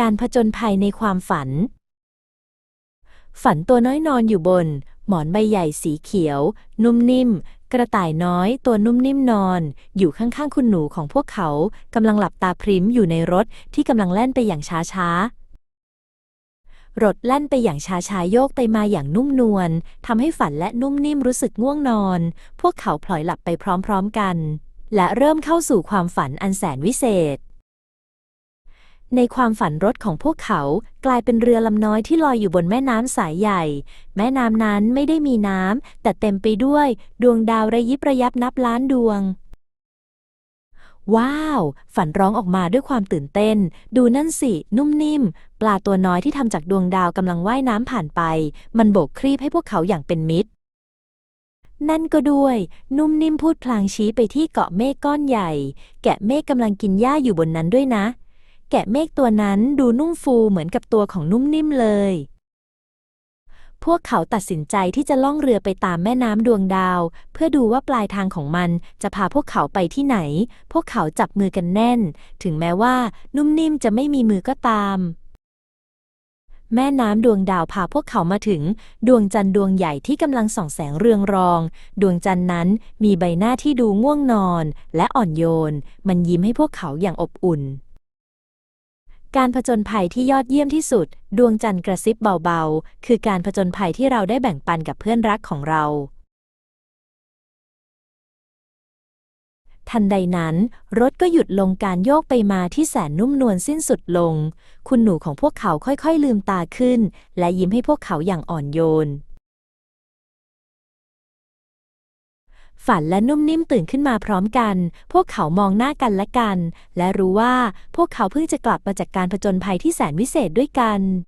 การผจญภัยในความฝัน ฝันตัวน้อยนอนอยู่บน หมอนใบใหญ่สีเขียว นุ่มนิ่ม กระต่ายน้อยตัวนุ่มนิ่มนอน อยู่ข้างๆคุณหนูของพวกเขากำลังหลับตาพริ้มอยู่ในรถที่กำลังแล่นไปอย่างช้าๆรถแล่นไปอย่างช้าๆโยกไปมาอย่างนุ่มนวลทำให้ฝันและนุ่มนิ่มรู้สึกง่วงนอน พวกเขาพลอยหลับไปพร้อมๆกัน และเริ่มเข้าสู่ความฝันอันแสนวิเศษ ในความฝันรถของพวกเขากลายเป็นเรือลำน้อยที่ลอยอยู่บนแม่น้ำสายใหญ่ แม่น้ำนั้นไม่ได้มีน้ำ แต่เต็มไปด้วย ดวงดาวระยิบระยับนับล้านดวง ว้าว ฝันร้องออกมาด้วยความตื่นเต้น ดูนั่นสิ นุ่มนิ่ม ปลาตัวน้อยที่ทำจากดวงดาวกำลังว่ายน้ำผ่านไป มันโบกครีบให้พวกเขาอย่างเป็นมิตร นั่นก็ด้วย นุ่มนิ่มพูดพลางชี้ไปที่เกาะเมฆก้อนใหญ่ แกะเมฆกำลังกินหญ้าอยู่บนนั้นด้วยนะ แกะเมฆตัวนั้นดูนุ่มฟูเหมือนกับตัวของนุ่มนิ่มเลย พวกเขาตัดสินใจที่จะล่องเรือไปตามแม่น้ำดวงดาว เพื่อดูว่าปลายทางของมันจะพาพวกเขาไปที่ไหน พวกเขาจับมือกันแน่น ถึงแม้ว่านุ่มนิ่มจะไม่มีมือก็ตามแม่น้ำดวงดาวพาพวกเขามาถึง ดวงจันทร์ดวงใหญ่ที่กำลังส่องแสงเรืองรอง ดวงจันทร์นั้นมีใบหน้าที่ดูง่วงนอน และอ่อนโยน มันยิ้มให้พวกเขาอย่างอบอุ่น การผจญภัยที่ยอดเยี่ยมที่สุด ดวงจันทร์กระซิบเบาๆ คือการผจญภัยที่เราได้แบ่งปันกับเพื่อนรักของเรา ทันใดนั้น รถก็หยุดลงการโยกไปมาที่แสนนุ่มนวลสิ้นสุดลง คุณหนูของพวกเขาค่อยๆลืมตาขึ้น และยิ้มให้พวกเขาอย่างอ่อนโยน ฝันและนุ่มนิ่มตื่นขึ้นมาพร้อมกัน พวกเขามองหน้ากันและกัน และรู้ว่าพวกเขาเพิ่งจะกลับมาจากการผจญภัยที่แสนวิเศษด้วยกัน